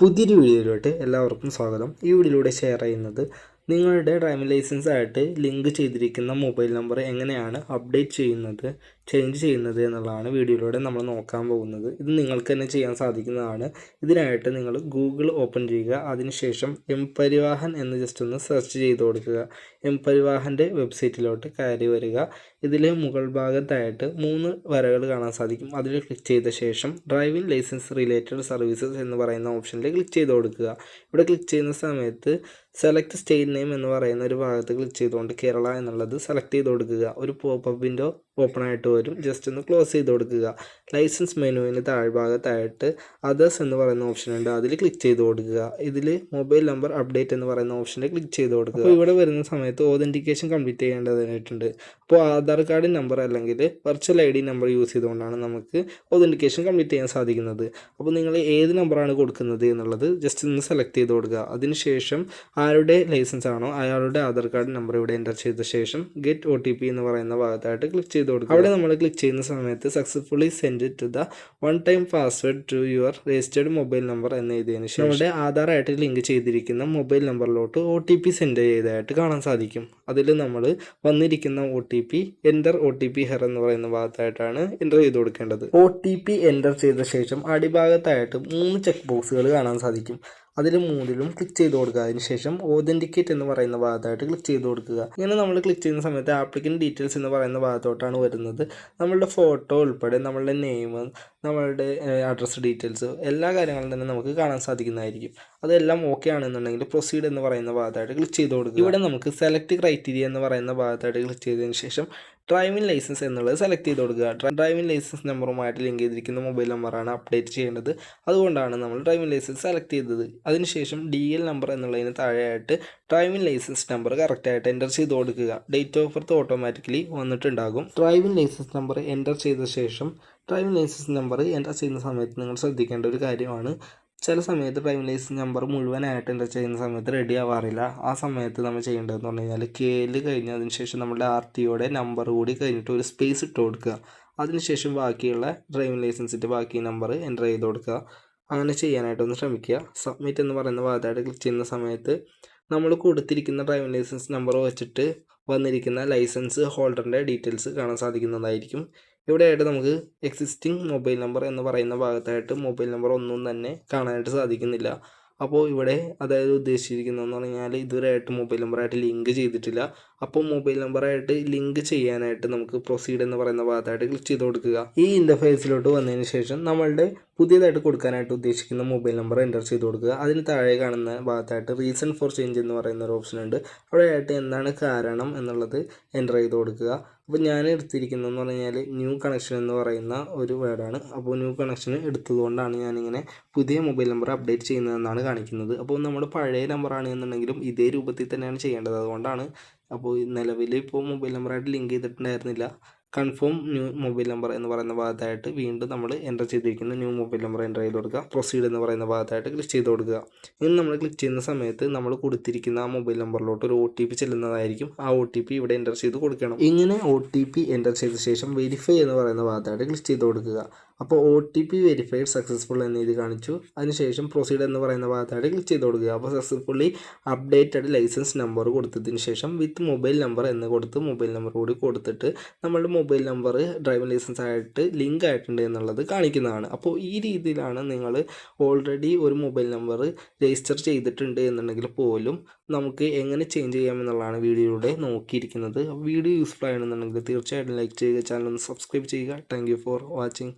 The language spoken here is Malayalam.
പുതിയൊരു വീഡിയോയിലോട്ട് എല്ലാവർക്കും സ്വാഗതം. ഈ വീഡിയോയിലൂടെ ഷെയർ ചെയ്യുന്നത് നിങ്ങളുടെ ഡ്രൈവിംഗ് ലൈസൻസ് ആയിട്ട് ലിങ്ക് ചെയ്തിരിക്കുന്ന മൊബൈൽ നമ്പർ എങ്ങനെയാണ് അപ്ഡേറ്റ് ചെയ്യുന്നത് ചേഞ്ച് ചെയ്യുന്നത് എന്നുള്ളതാണ് വീഡിയോയിലൂടെ നമ്മൾ നോക്കാൻ പോകുന്നത്. ഇത് നിങ്ങൾക്ക് തന്നെ ചെയ്യാൻ സാധിക്കുന്നതാണ്. ഇതിനായിട്ട് നിങ്ങൾ ഗൂഗിൾ ഓപ്പൺ ചെയ്യുക. അതിനുശേഷം എം പരിവാഹൻ എന്ന് ജസ്റ്റ് ഒന്ന് സെർച്ച് ചെയ്ത് കൊടുക്കുക. എം പരിവാഹന്റെ വെബ്സൈറ്റിലോട്ട് കയറി വരിക. ഇതിൽ മുകൾ ഭാഗത്തായിട്ട് മൂന്ന് വരകൾ കാണാൻ സാധിക്കും. അതിൽ ക്ലിക്ക് ചെയ്ത ശേഷം ഡ്രൈവിംഗ് ലൈസൻസ് റിലേറ്റഡ് സർവീസസ് എന്ന് പറയുന്ന ഓപ്ഷനിൽ ക്ലിക്ക് ചെയ്ത് കൊടുക്കുക. ഇവിടെ ക്ലിക്ക് ചെയ്യുന്ന സമയത്ത് സെലക്ട് സ്റ്റേറ്റ് നെയിം എന്ന് പറയുന്ന ഒരു ഭാഗത്ത് ക്ലിക്ക് ചെയ്തുകൊണ്ട് കേരള എന്നുള്ളത് സെലക്ട് ചെയ്ത് കൊടുക്കുക. ഒരു പോപ്പ് വിൻഡോ ഓപ്പൺ ആയിട്ട് വരും. ജസ്റ്റ് ഒന്ന് ക്ലോസ് ചെയ്ത് കൊടുക്കുക. ലൈസൻസ് മെനുവിന് താഴ്ഭാഗത്തായിട്ട് അതേഴ്സ് എന്ന് പറയുന്ന ഓപ്ഷൻ ഉണ്ട്. അതിൽ ക്ലിക്ക് ചെയ്ത് കൊടുക്കുക. ഇതിൽ മൊബൈൽ നമ്പർ അപ്ഡേറ്റ് എന്ന് പറയുന്ന ഓപ്ഷനിൽ ക്ലിക്ക് ചെയ്ത് കൊടുക്കുക. അപ്പോൾ ഇവിടെ വരുന്ന സമയത്ത് ഓതന്റിക്കേഷൻ കംപ്ലീറ്റ് ചെയ്യേണ്ടതായിട്ടുണ്ട്. അപ്പോൾ ആധാർ കാർഡ് നമ്പർ അല്ലെങ്കിൽ virtual I D number use ചെയ്തുകൊണ്ടാണ് നമുക്ക് ഓതന്റിക്കേഷൻ കംപ്ലീറ്റ് ചെയ്യാൻ സാധിക്കുന്നത്. അപ്പോൾ നിങ്ങൾ ഏത് നമ്പറാണ് കൊടുക്കുന്നത് എന്നുള്ളത് ജസ്റ്റ് ഒന്ന് സെലക്ട് ചെയ്ത് കൊടുക്കുക. അതിനുശേഷം ആരുടെ ലൈസൻസ് ആണോ അയാളുടെ ആധാർ കാർഡ് നമ്പർ ഇവിടെ എന്റർ ചെയ്ത ശേഷം ഗെറ്റ് ഒ എന്ന് പറയുന്ന ഭാഗത്തായിട്ട് ക്ലിക്ക് ചെയ്ത് കൊടുക്കുക. അവിടെ നമ്മൾ ക്ലിക്ക് ചെയ്യുന്ന സമയത്ത് successfully send to the one time password to your registered mobile number എന്ന് എഴുതിയതിന് ശേഷം നമ്മുടെ ആധാറായിട്ട് ലിങ്ക് ചെയ്തിരിക്കുന്ന മൊബൈൽ നമ്പറിലോട്ട് ഒ ടി പി സെൻഡ് ചെയ്തതായിട്ട് കാണാൻ സാധിക്കും. അതിൽ നമ്മൾ വന്നിരിക്കുന്ന O T P enter O T P here എന്ന് പറയുന്ന ഭാഗത്തായിട്ടാണ് എന്റർ ചെയ്ത് കൊടുക്കേണ്ടത്. ഒ ടി പി എന്റർ ചെയ്ത ശേഷം അടിഭാഗത്തായിട്ട് മൂന്ന് ചെക്ക് ബോക്സുകൾ കാണാൻ സാധിക്കും. അതിൽ മൂന്നിലും ക്ലിക്ക് ചെയ്ത് കൊടുക്കുക. അതിനുശേഷം ഓതന്റിക്കേറ്റ് എന്ന് പറയുന്ന ഭാഗത്തായിട്ട് ക്ലിക്ക് ചെയ്ത് കൊടുക്കുക. ഇങ്ങനെ നമ്മൾ ക്ലിക്ക് ചെയ്യുന്ന സമയത്ത് ആപ്ലിക്കൻ ഡീറ്റെയിൽസ് എന്ന് പറയുന്ന ഭാഗത്തോട്ടാണ് വരുന്നത്. നമ്മളുടെ ഫോട്ടോ ഉൾപ്പെടെ നമ്മളുടെ നെയിം നമ്മളുടെ അഡ്രസ്സ് ഡീറ്റെയിൽസ് എല്ലാ കാര്യങ്ങളും തന്നെ നമുക്ക് കാണാൻ സാധിക്കുന്നതായിരിക്കും. അതെല്ലാം ഓക്കെ ആണെന്നുണ്ടെങ്കിൽ പ്രൊസീഡ് എന്ന് പറയുന്ന ഭാഗത്തായിട്ട് ക്ലിക്ക് ചെയ്ത് കൊടുക്കുക. ഇവിടെ നമുക്ക് സെലക്ട് ക്രൈറ്റീരിയ എന്ന് പറയുന്ന ഭാഗത്തായിട്ട് ക്ലിക്ക് ചെയ്തതിന് ശേഷം ഡ്രൈവിംഗ് ലൈസൻസ് എന്നുള്ളത് സെലക്ട് ചെയ്ത് കൊടുക്കുക. ഡ്രൈവിംഗ് ലൈസൻസ് നമ്പറുമായിട്ട് ലിങ്ക് ചെയ്തിരിക്കുന്ന മൊബൈൽ നമ്പറാണ് അപ്ഡേറ്റ് ചെയ്യേണ്ടത്. അതുകൊണ്ടാണ് നമ്മൾ ഡ്രൈവിംഗ് ലൈസൻസ് സെലക്ട് ചെയ്തത്. അതിനുശേഷം ഡി എൽ നമ്പർ എന്നുള്ളതിന് താഴെയായിട്ട് ഡ്രൈവിംഗ് ലൈസൻസ് നമ്പർ കറക്റ്റായിട്ട് എന്റർ ചെയ്ത് കൊടുക്കുക. ഡേറ്റ് ഓഫ് ബർത്ത് ഓട്ടോമാറ്റിക്കലി വന്നിട്ടുണ്ടാകും. ഡ്രൈവിംഗ് ലൈസൻസ് നമ്പർ എന്റർ ചെയ്ത ശേഷം ഡ്രൈവിംഗ് ലൈസൻസ് നമ്പർ എന്റർ ചെയ്യുന്ന സമയത്ത് നിങ്ങൾ ശ്രദ്ധിക്കേണ്ട ഒരു കാര്യമാണ്. ചില സമയത്ത് ലൈസൻസ് നമ്പർ മുഴുവനായിട്ട് എന്റർ ചെയ്യുന്ന സമയത്ത് റെഡി ആവാറില്ല. ആ സമയത്ത് നമ്മൾ ചെയ്യേണ്ടതെന്ന് പറഞ്ഞു കഴിഞ്ഞാൽ കേൽ കഴിഞ്ഞതിന് ശേഷം നമ്മുടെ ആർ ടിയുടെ നമ്പർ കൂടി കഴിഞ്ഞിട്ട് ഒരു സ്പേസ് ഇട്ട് കൊടുക്കുക. അതിനുശേഷം ബാക്കിയുള്ള ഡ്രൈവിംഗ് ലൈസൻസിന്റെ ബാക്കി നമ്പർ എന്റർ ചെയ്ത് കൊടുക്കുക. അങ്ങനെ ചെയ്യാനായിട്ടൊന്ന് ശ്രമിക്കുക. സബ്മിറ്റ് എന്ന് പറയുന്ന ഭാഗത്തായിട്ട് ക്ലിക്ക് ചെയ്യുന്ന സമയത്ത് നമ്മൾ കൊടുത്തിരിക്കുന്ന ഡ്രൈവിംഗ് ലൈസൻസ് നമ്പർ വെച്ചിട്ട് വന്നിരിക്കുന്ന ലൈസൻസ് ഹോൾഡറിന്റെ ഡീറ്റെയിൽസ് കാണാൻ സാധിക്കുന്നതായിരിക്കും. ഇവിടെയായിട്ട് നമുക്ക് എക്സിസ്റ്റിംഗ് മൊബൈൽ നമ്പർ എന്ന് പറയുന്ന ഭാഗത്തായിട്ട് മൊബൈൽ നമ്പർ ഒന്നും തന്നെ കാണാനായിട്ട് സാധിക്കുന്നില്ല. അപ്പോൾ ഇവിടെ അതായത് ഉദ്ദേശിച്ചിരിക്കുന്നത് എന്ന് പറഞ്ഞാൽ ഇതുവരെയായിട്ട് മൊബൈൽ നമ്പറായിട്ട് ലിങ്ക് ചെയ്തിട്ടില്ല. അപ്പോൾ മൊബൈൽ നമ്പറായിട്ട് ലിങ്ക് ചെയ്യാനായിട്ട് നമുക്ക് പ്രൊസീഡ് എന്ന് പറയുന്ന ഭാഗത്തായിട്ട് ക്ലിക്ക് ചെയ്ത് കൊടുക്കുക. ഈ ഇന്റർഫേസിലോട്ട് വന്നതിന് ശേഷം നമ്മളുടെ പുതിയതായിട്ട് കൊടുക്കാനായിട്ട് ഉദ്ദേശിക്കുന്ന മൊബൈൽ നമ്പർ എന്റർ ചെയ്ത് കൊടുക്കുക. അതിന് താഴെ കാണുന്ന ഭാഗത്തായിട്ട് റീസൺ ഫോർ ചേഞ്ച് എന്ന് പറയുന്ന ഒരു ഓപ്ഷൻ ഉണ്ട്. അവിടെയായിട്ട് എന്താണ് കാരണം എന്നുള്ളത് എന്റർ ചെയ്ത് കൊടുക്കുക. അപ്പോൾ ഞാൻ എടുത്തിരിക്കുന്നതെന്ന് പറഞ്ഞാൽ ന്യൂ കണക്ഷൻ എന്ന് പറയുന്ന ഒരു വേർഡാണ് അപ്പോൾ ന്യൂ കണക്ഷൻ എടുത്തതുകൊണ്ടാണ് ഞാനിങ്ങനെ പുതിയ മൊബൈൽ നമ്പർ അപ്ഡേറ്റ് ചെയ്യുന്നതെന്നാണ് കാണിക്കുന്നത്. അപ്പോൾ നമ്മുടെ പഴയ നമ്പറാണ് എന്നുണ്ടെങ്കിലും ഇതേ രൂപത്തിൽ തന്നെയാണ് ചെയ്യേണ്ടത്. അതുകൊണ്ടാണ് അപ്പോൾ നിലവിൽ ഇപ്പോൾ മൊബൈൽ നമ്പറായിട്ട് ലിങ്ക് ചെയ്തിട്ടുണ്ടായിരുന്നില്ല. കൺഫേം ന്യൂ മൊബൈൽ നമ്പർ എന്ന് പറയുന്ന ഭാഗത്തായിട്ട് വീണ്ടും നമ്മൾ എന്റർ ചെയ്തിരിക്കുന്ന ന്യൂ മൊബൈൽ നമ്പർ എന്റർ ചെയ്ത് കൊടുക്കുക. പ്രൊസീഡ് എന്ന് പറയുന്ന ഭാഗത്തായിട്ട് ക്ലിക്ക് ചെയ്ത് കൊടുക്കുക. ഇനി നമ്മൾ ക്ലിക്ക് ചെയ്യുന്ന സമയത്ത് നമ്മൾ കൊടുത്തിരിക്കുന്ന ആ മൊബൈൽ നമ്പറിലോട്ട് ഒരു ഒ ടി പി ചെല്ലുന്നതായിരിക്കും. ആ ഒ ടി പി ഇവിടെ എന്റർ ചെയ്ത് കൊടുക്കണം. ഇങ്ങനെ ഒ ടി പി എന്റർ ചെയ്ത ശേഷം വെരിഫൈ എന്ന് പറയുന്ന ഭാഗത്തായിട്ട് ക്ലിക്ക് ചെയ്ത് കൊടുക്കുക. അപ്പോൾ O T P verified successful എന്ന് ഇത് കാണിച്ചു. അതിനുശേഷം പ്രൊസീഡ് എന്ന് പറയുന്ന ഭാഗത്തായിട്ട് ക്ലിക്ക് ചെയ്ത് കൊടുക്കുക. അപ്പോൾ സക്സസ്ഫുള്ളി അപ്ഡേറ്റഡ് ലൈസൻസ് നമ്പർ കൊടുത്തതിന് ശേഷം വിത്ത് മൊബൈൽ നമ്പർ എന്ന് കൊടുത്ത് മൊബൈൽ നമ്പർ കൂടി കൊടുത്തിട്ട് നമ്മളുടെ മൊബൈൽ നമ്പർ ഡ്രൈവിംഗ് ലൈസൻസ് ആയിട്ട് ലിങ്ക് ആയിട്ടുണ്ട് എന്നുള്ളത് കാണിക്കുന്നതാണ്. അപ്പോൾ ഈ രീതിയിലാണ് നിങ്ങൾ ഓൾറെഡി ഒരു മൊബൈൽ നമ്പർ രജിസ്റ്റർ ചെയ്തിട്ടുണ്ട് എന്നുണ്ടെങ്കിൽ പോലും നമുക്ക് എങ്ങനെ ചേഞ്ച് ചെയ്യാമെന്നുള്ളതാണ് വീഡിയോയിലൂടെ നോക്കിയിരിക്കുന്നത്. വീഡിയോ യൂസ്ഫുൾ ആണെന്നുണ്ടെങ്കിൽ തീർച്ചയായിട്ടും ലൈക്ക് ചെയ്യുക ചാനൽ ഒന്ന് സബ്സ്ക്രൈബ് ചെയ്യുക. Thank for watching